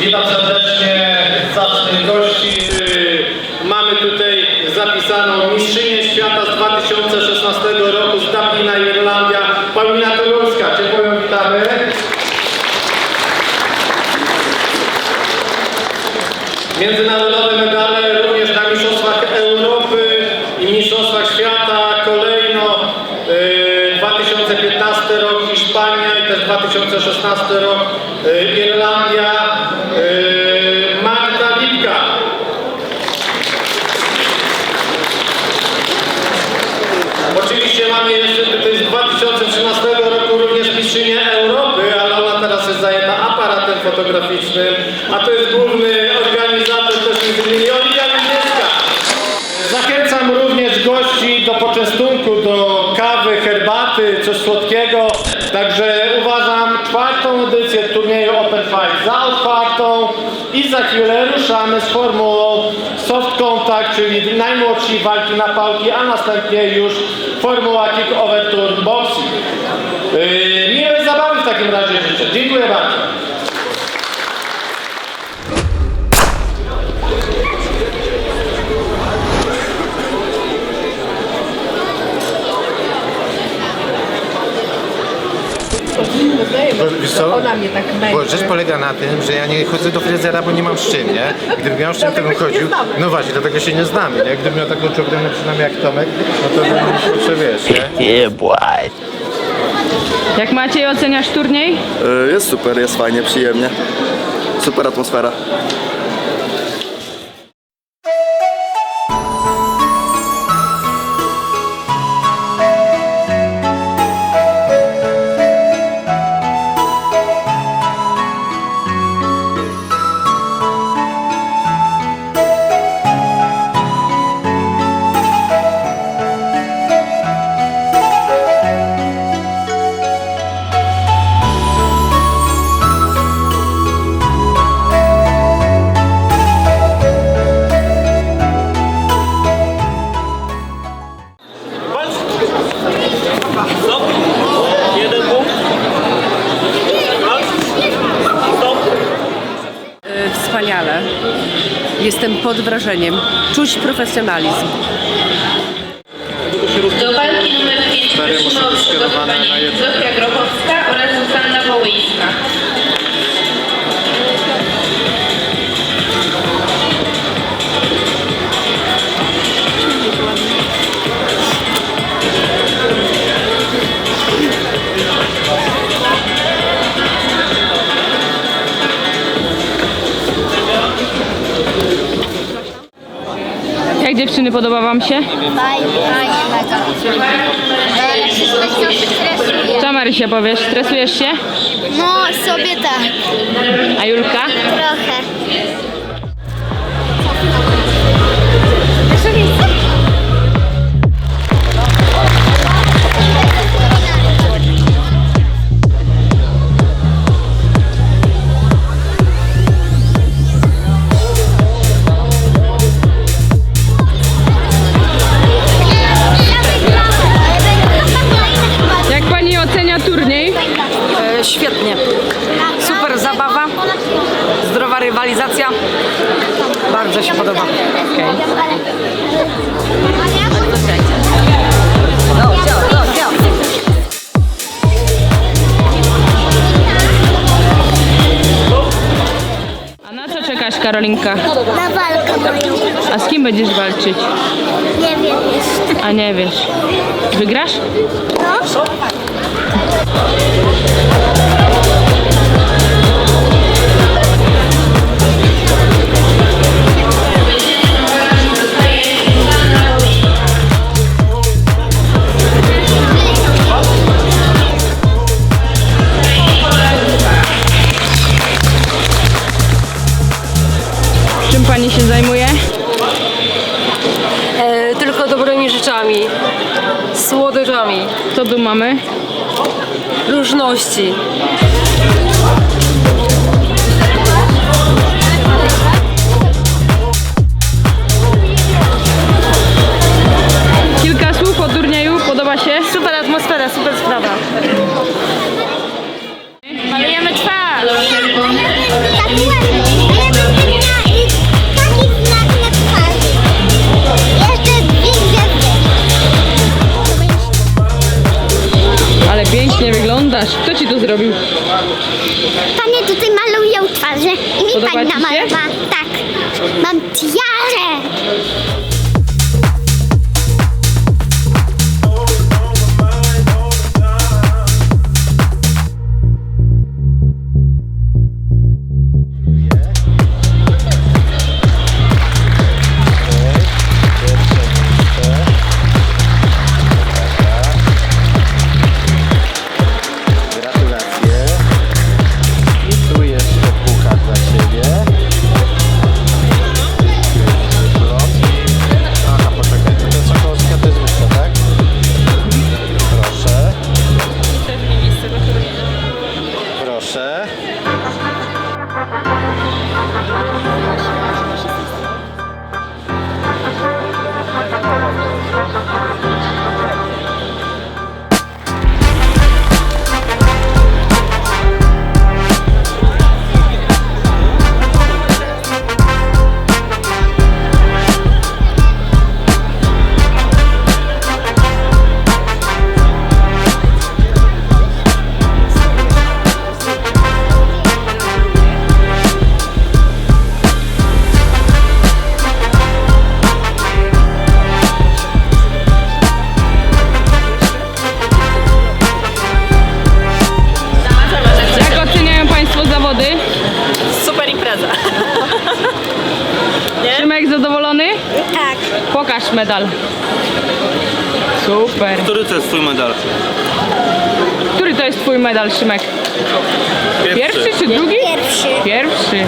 Witam serdecznie zacnych gości. Yy, Mamy tutaj zapisaną mistrzynię świata z 2016 fotograficznym, a to jest główny organizator też między innymi Wiedźmiecka. Zachęcam również gości do poczęstunku, do kawy, herbaty, coś słodkiego. Także uważam czwartą edycję turnieju Open Fight za otwartą i za chwilę ruszamy z formułą soft contact, czyli najmłodsi walki na pałki, a następnie już formuła kick over turn boxing. Yy, miłej zabawy w takim razie życzę. Dziękuję bardzo. Bo, wiesz co? Ona mnie tak męczy. Bo rzecz polega na tym, że ja nie chodzę do fryzjera, bo nie mam z czym, nie? Gdybym miał z czym, to bym chodził. No właśnie, dlatego się nie znamy, nie? Gdybym miał taką czokrynę przynajmniej jak Tomek, no to bym że wiesz, nie? Boy. Jak Maciej oceniasz turniej? Y, Jest super, jest fajnie, przyjemnie. Super atmosfera. Jestem pod wrażeniem. Czuć profesjonalizm. Jak dziewczyny podoba wam się? Fajnie, fajnie, mega. Ale się stresuję. Co Marysia powiesz? Stresujesz się? No, sobie tak. A Julka? Trochę. Świetnie. Super zabawa, zdrowa rywalizacja. Bardzo się podoba. A na co czekasz Karolinka? Na walkę moją. A z kim będziesz walczyć? Nie wiem jeszcze. A nie wiesz. Wygrasz? No? Pani się zajmuje? E, tylko dobrymi rzeczami, słodyczami, Co tu mamy? różności. Kilka słów o turnieju, podoba się? Super atmosfera, super sprawa. Malujemy twarz! Tak ładnie. ci? Panie tutaj malują twarze i mi Podoba pani ci namalowała. Tak, mam ja Dobrze. Pokaż medal. Super. Który to jest twój medal? Który to jest twój medal, Szymek? Pierwszy, czy drugi? Pierwszy. Pierwszy.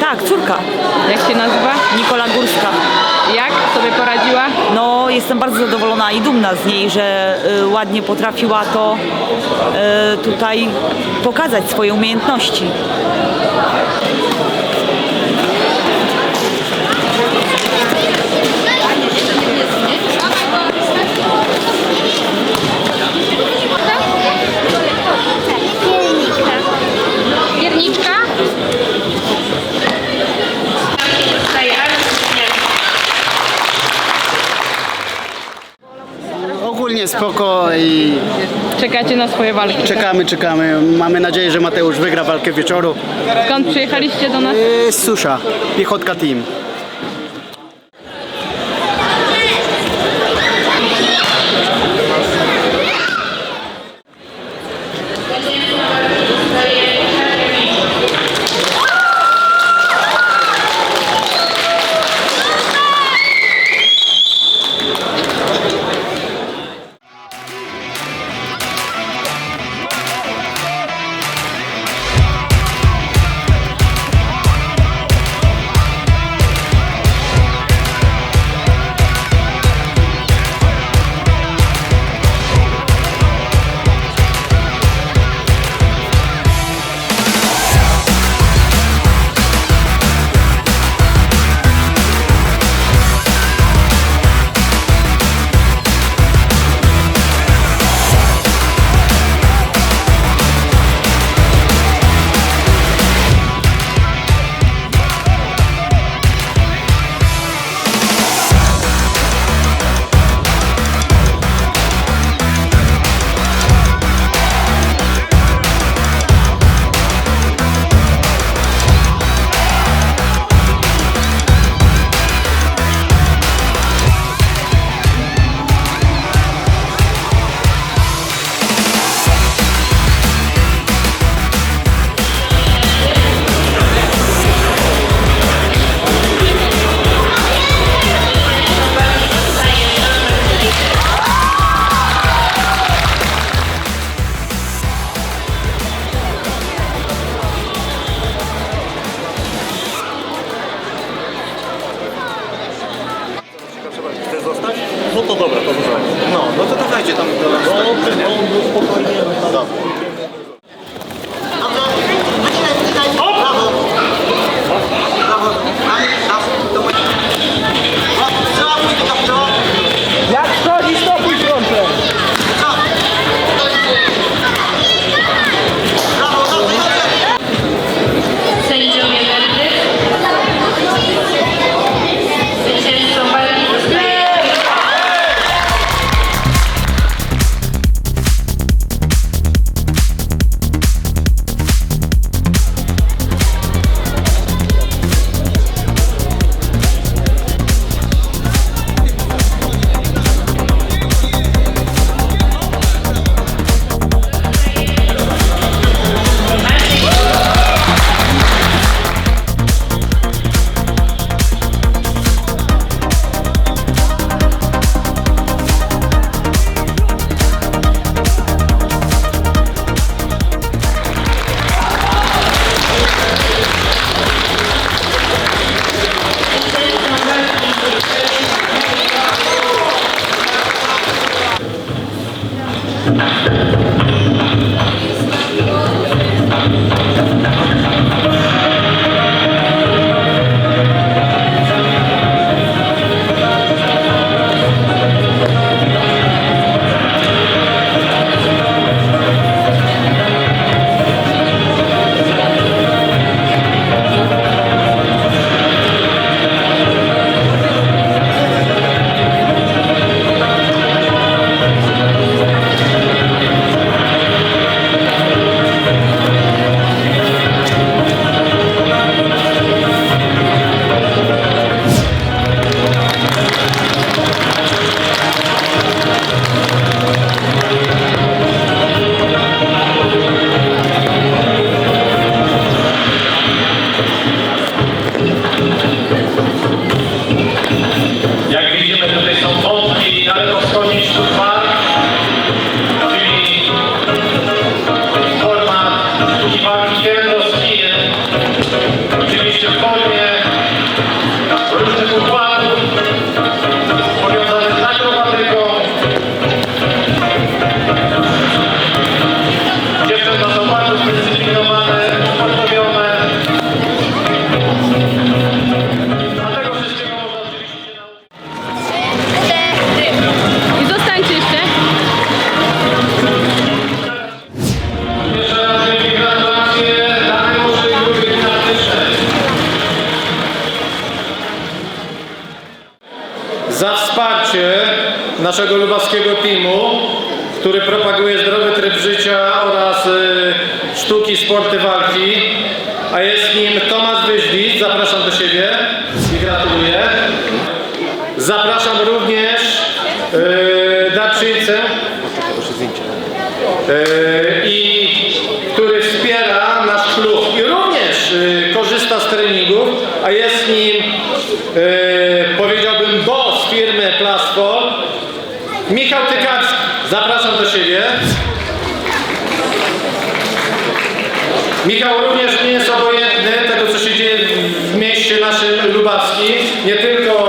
Tak, córka. Jak się nazywa? Nikola Górska. Jak sobie poradziła? No, jestem bardzo zadowolona i dumna z niej, że y, ładnie potrafiła to y, tutaj pokazać swoje umiejętności. fajnie, spoko i Czekacie na swoje walki. Tak? czekamy, czekamy. Mamy nadzieję, że Mateusz wygra walkę wieczoru. Skąd przyjechaliście do nas? Yy, Susza, piechotka team. takim, e, powiedziałbym, boss firmy Plasform, Michał Tykarski. Zapraszam do siebie. Michał również nie jest obojętny tego, co się dzieje w mieście naszym lubawskim. Nie tylko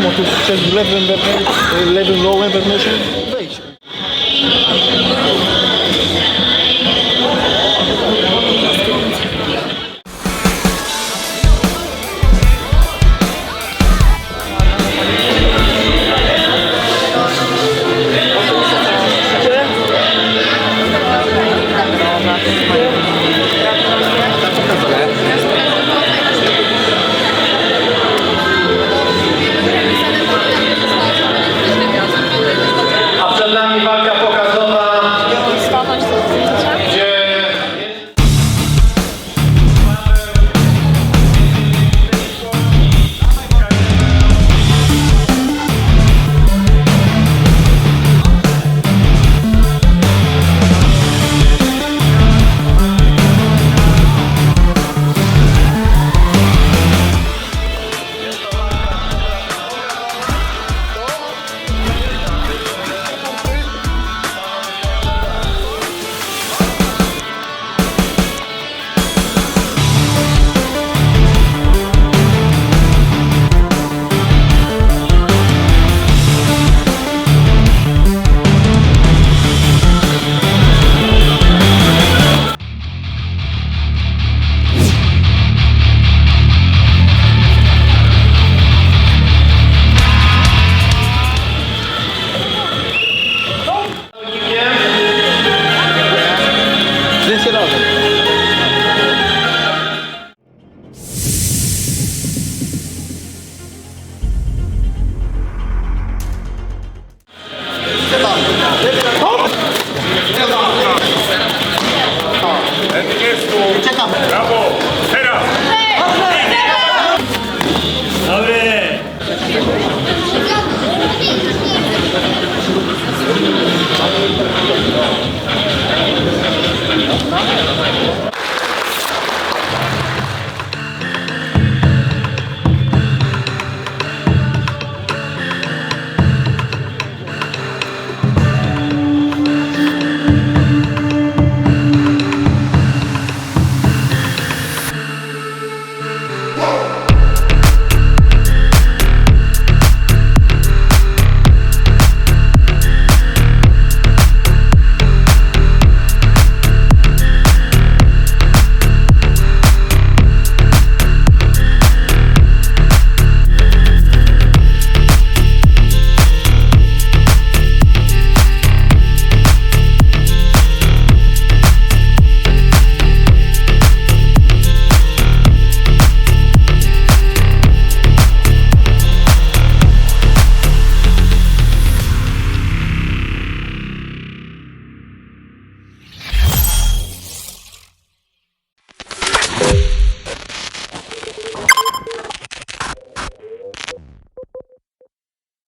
wiadomo, tu przez lewym, wewnętrznym, lewym lowem